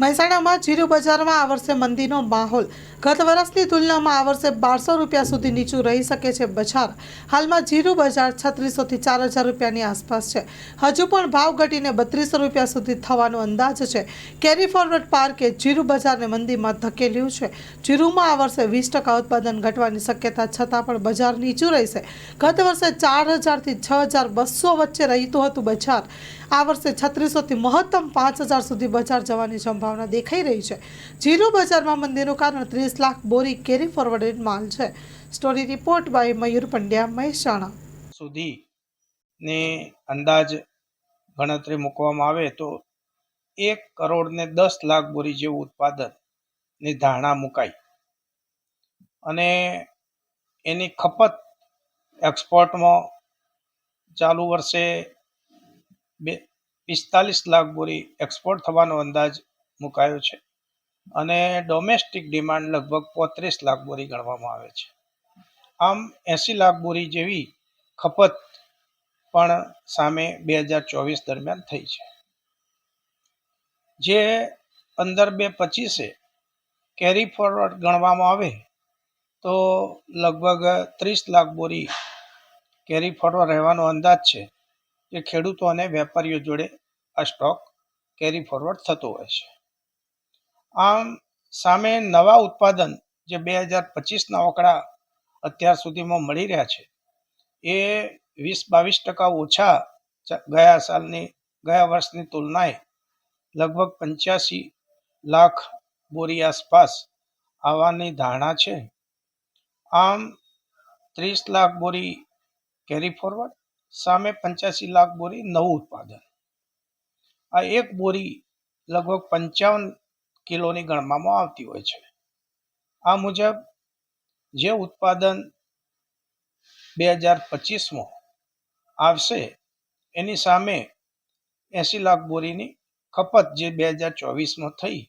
મહેસાણામાં જીરુ બજારમાં આ વર્ષે મંદીનો માહોલ. ગત વર્ષની તુલનામાં આ વર્ષે બારસો રૂપિયા સુધી નીચું રહી શકે છે બજાર. હાલમાં જીરું બજાર છત્રીસોથી ચાર હજાર રૂપિયાની આસપાસ છે. હજુ પણ ભાવ ઘટીને બત્રીસો રૂપિયા સુધી થવાનો અંદાજ છે. કેરી ફોરવર્ડ પાર્કે જીરુ બજારને મંદીમાં ધકેલ્યું છે. જીરુમાં આ વર્ષે વીસ ટકા ઉત્પાદન ઘટવાની શક્યતા છતાં પણ બજાર નીચું રહેશે. ગત વર્ષે ચાર હજારથી છ હજાર બસો વચ્ચે રહેતું હતું બજાર. આ વર્ષે છત્રીસોથી મહત્તમ પાંચ હજાર સુધી બજાર જવાની સંભાવના દેખાઈ રહી છે. જીરો બજારમાં મંદીનું કારણ ત્રીસ લાખ બોરી કેરી ફોરવર્ડેડ માલ છે. Story report by Mayur Pandya, Mehsana. સુધી ને અંદાજ ગણતરી મૂકવામાં આવે તો એક કરોડ ને દસ લાખ બોરી જેવું ઉત્પાદનની ધારણા મુકાઈ. અને એની ખપત એક્સપોર્ટમાં ચાલુ વર્ષે બે પિસ્તાલીસ લાખ બોરી એક્સપોર્ટ થવાનો અંદાજ મુકાયો છે. અને ડોમેસ્ટિક ડિમાન્ડ લગભગ પોત્રીસ લાખ બોરી ગણવામાં આવે છે. આમ એંસી લાખ બોરી જેવી ખપત પણ સામે બે હજાર ચોવીસ દરમિયાન થઈ છે. જે પંદર બે પચીસે કેરી ફોરવર્ડ ગણવામાં આવે તો લગભગ ત્રીસ લાખ બોરી કેરી ફોરવર્ડ રહેવાનો અંદાજ છે જે ખેડૂતો અને વેપારીઓ જોડે આ સ્ટોક કેરી ફોરવર્ડ થતો હોય છે. આમ સામે નવા ઉત્પાદન જે બે હજાર પચીસના આંકડા અત્યાર સુધીમાં મળી રહ્યા છે, એ વીસ બાવીસ ટકા ઓછા ગયા સાલની, ગયા વર્ષની તુલનાએ લગભગ પંચ્યાસી લાખ બોરી આસપાસ આવવાની ધારણા છે. આમ ત્રીસ લાખ બોરી કેરી ફોરવર્ડ સામે પંચ્યાસી લાખ બોરી નવું ઉત્પાદન. આ એક બોરી લગભગ પંચાવન કિલોની ગણવામાં આવતી હોય છે. આ મુજબ, જે ઉત્પાદન બે હજાર પચીસમાં આવશે, એની સામે એંસી લાખ બોરીની ખપત જે બે હજાર ચોવીસમાં થઈ,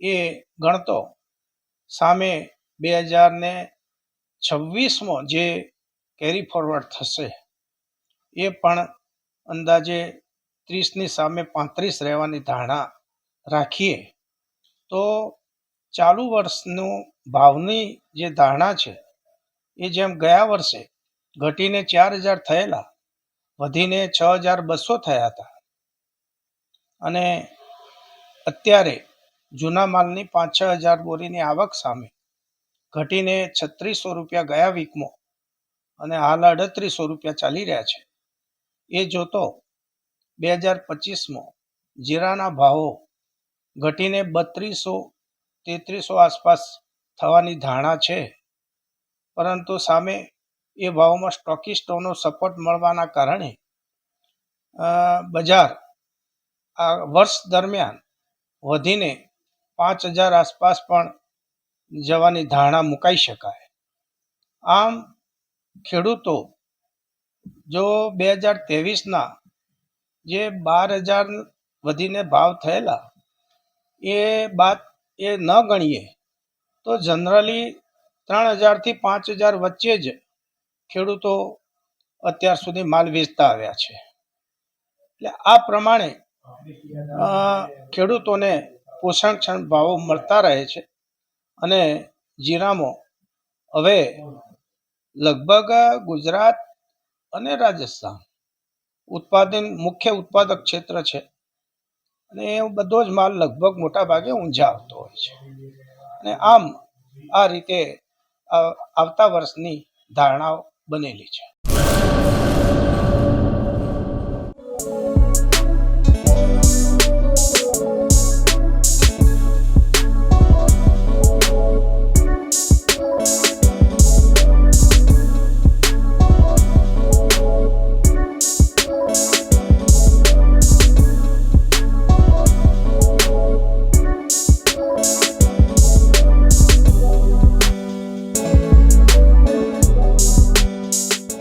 એ ગણતો સામે બે હજાર ને છવ્વીસમાં જે કેરી ફોરવર્ડ થશે, એ પણ અંદાજે ત્રીસની સામે પાંત્રીસ રહેવાની ધારણા રાખીએ. તો ચાલુ વર્ષનું ભાવની જે ધારણા છે, એ જેમ ગયા વર્ષે ઘટીને ચાર હજાર થયેલા, વધીને છ હજાર બસો થયા હતા. અને અત્યારે જૂના માલની પાંચ છ હજાર બોરીની આવક સામે ઘટીને છત્રીસો રૂપિયા ગયા વીકમાં અને હાલ અડત્રીસો રૂપિયા ચાલી રહ્યા છે. એ જોતો બે હજાર પચીસમાં જીરાના ભાવો ઘટીને બત્રીસો, તેત્રીસો આસપાસ થવાની ધારણા છે. પરંતુ સામે એ ભાવમાં સ્ટોકિસ્ટોનો સપોર્ટ મળવાના કારણે બજાર આ વર્ષ દરમિયાન વધીને પાંચ હજાર આસપાસ પણ જવાની ધારણા મુકાઈ શકાય. આમ, ખેડૂતો જો બે હજાર ત્રેવીસના જે બાર હજાર વધીને ભાવ થયેલા એ બાદ એ ન ગણીએ, તો જનરલી ત્રણ હજારથી પાંચ હજાર વચ્ચે જ ખેડૂતો અત્યાર સુધી માલ વેચતા આવ્યા છે. એટલે આ પ્રમાણે ખેડૂતોને પોષણક્ષમ ભાવો મળતા રહે છે અને જીરામાં હવે લગભગ ગુજરાત અને રાજસ્થાન ઉત્પાદન મુખ્ય ઉત્પાદક ક્ષેત્ર છે. અને બધો જ માલ લગભગ મોટા ભાગે ઊંઝા આવતો હોય છે. અને આમ આ રીતે આવતા વર્ષની ધારણાઓ બનેલી છે.